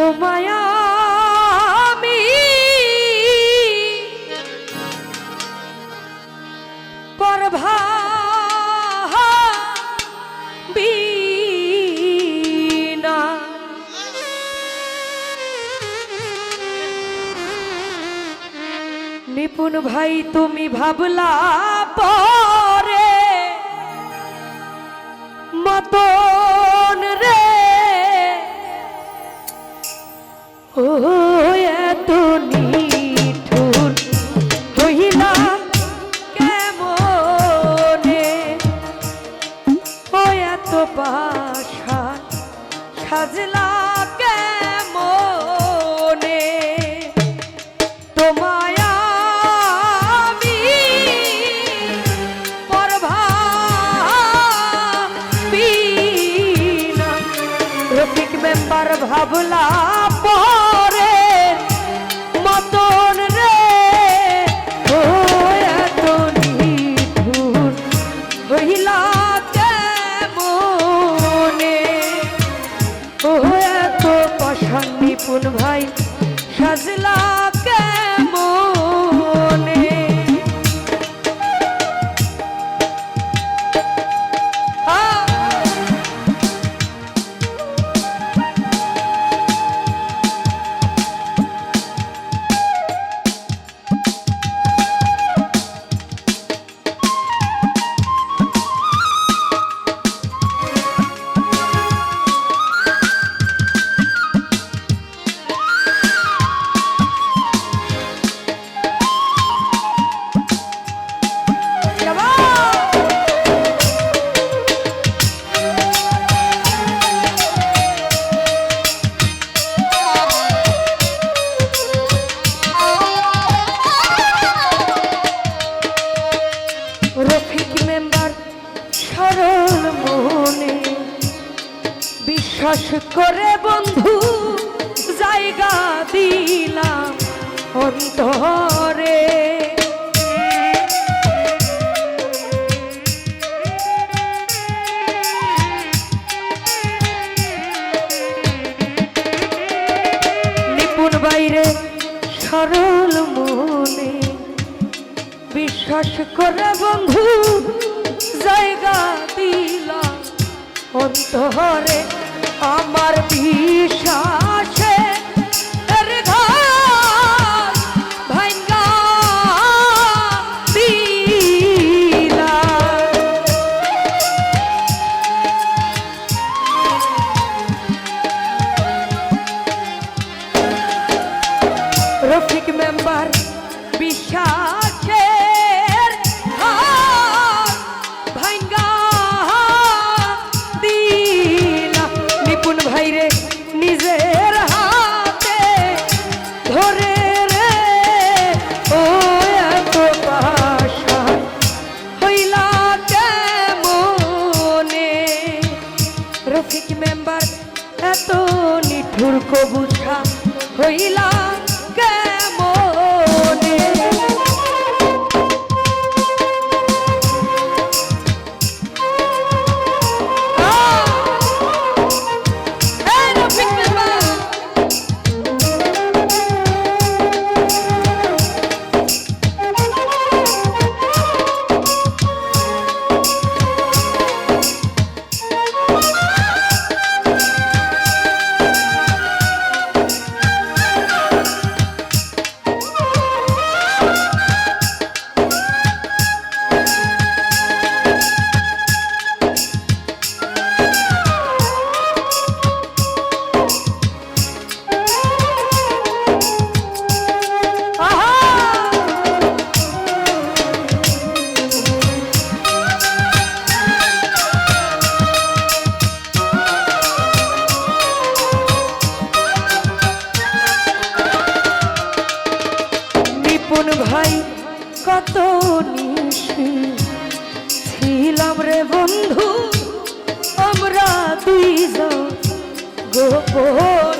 তোমায় আমি। পরভা নিপুণ ভাই তুমি ভাবলা পরে মতন ও এত বিশ্বাস করে বন্ধু, জায়গা দিলাম অন্তরে। নিপুণ বাইরে সরল মনে বিশ্বাস করে বন্ধু, জায়গা দিলাম অন্তরে। আমার বিশ্বাসে রফিক মেম্বার এত নিঠুর কবুঝা হইলা কেমনে কত নিশি ছিলাম রে বন্ধু আমরা দুইজন গোপনে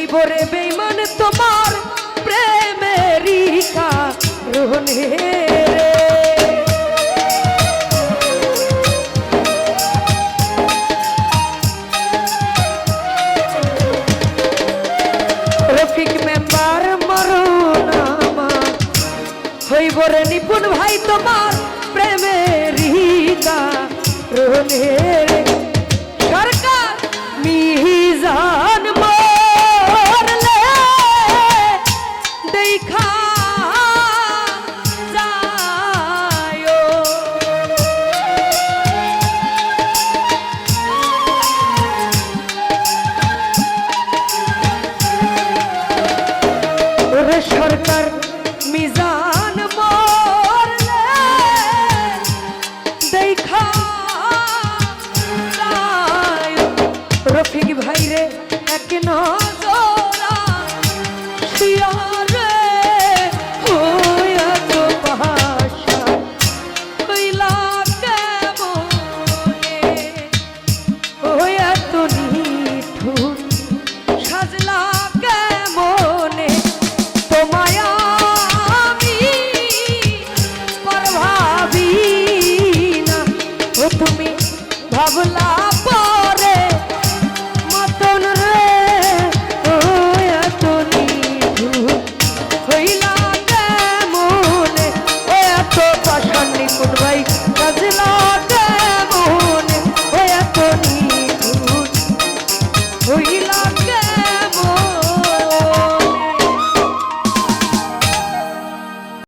হইব রে বেইমান তোমার প্রেমেরি কারণে রফিক মেম্বার মরণামা হইব রে নিপুণ ভাই তোমার প্রেমেরি কারণে Tanrı